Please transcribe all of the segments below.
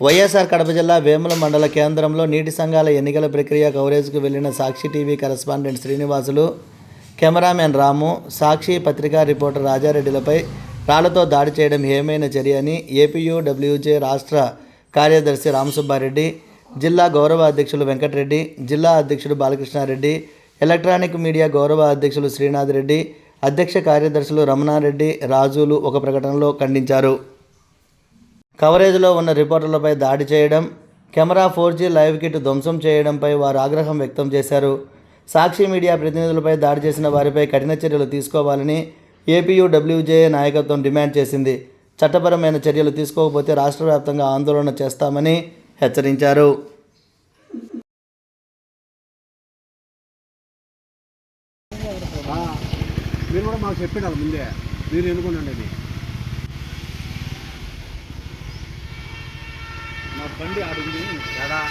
వైఎస్ఆర్ కడప జిల్లా వేముల మండల కేంద్రంలో నీటి సంఘాల ఎన్నికల ప్రక్రియ కవరేజ్కు వెళ్ళిన Sakshi TV correspondent Srinivasulu cameraman Ramu Sakshi పత్రికా రిపోర్టర్ రాజారెడ్డిలపై రాళ్ళతో దాడి చేయడం ఏమైన చర్య అని ఏపీయూడబ్ల్యూజే రాష్ట్ర కార్యదర్శి రామసుబ్బారెడ్డి జిల్లా గౌరవ అధ్యక్షులు వెంకటరెడ్డి జిల్లా అధ్యక్షుడు బాలకృష్ణారెడ్డి ఎలక్ట్రానిక్ మీడియా గౌరవ అధ్యక్షులు శ్రీనాథ్ రెడ్డి అధ్యక్ష కార్యదర్శులు రమణారెడ్డి రాజులు ఒక ప్రకటనలో ఖండించారు. కవరేజ్లో ఉన్న రిపోర్టర్లపై దాడి చేయడం camera four G live kit ధ్వంసం చేయడంపై వారు ఆగ్రహం వ్యక్తం చేశారు. సాక్షి మీడియా ప్రతినిధులపై దాడి చేసిన వారిపై కఠిన చర్యలు తీసుకోవాలని ఏపీయూడబ్ల్యూజే నాయకత్వం డిమాండ్ చేసింది. చట్టపరమైన చర్యలు తీసుకోకపోతే రాష్ట్ర వ్యాప్తంగా ఆందోళన చేస్తామని హెచ్చరించారు. మీరు కూడా మాకు చెప్పినారు ముందే. మీరు ఎన్నుకోండి బండి ఆడింది ఎడా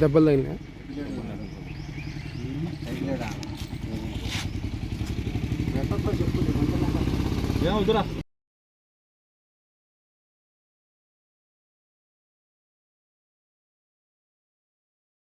దెబ్బలు తగిలినా ఏమవుతురా